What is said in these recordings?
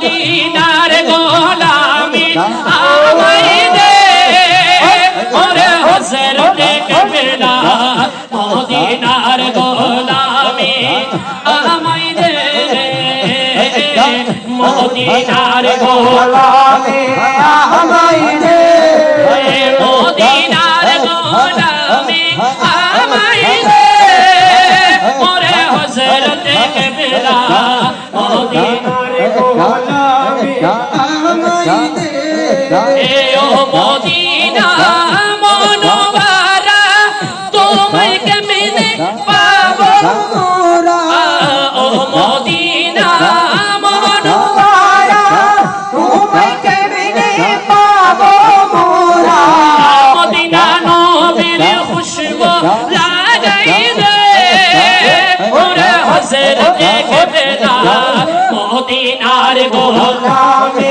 মদিনার গোলামি আমায় দে। ওরে হযরত কেবলা মদিনার গোলামি আমায় দে। মদিনার গোলামি মদিনার গোলামি আমায় দে। ওরে হযরত কেবলা মদিনার এ মদিনা মনোবারা তোমায় কেমনে পাবো? ও মদিনা মনোবারা ওরে হযরত কেবলা মদিনার গোলামি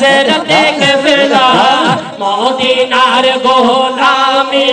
হযরত কবলা মদিনার গোলামি।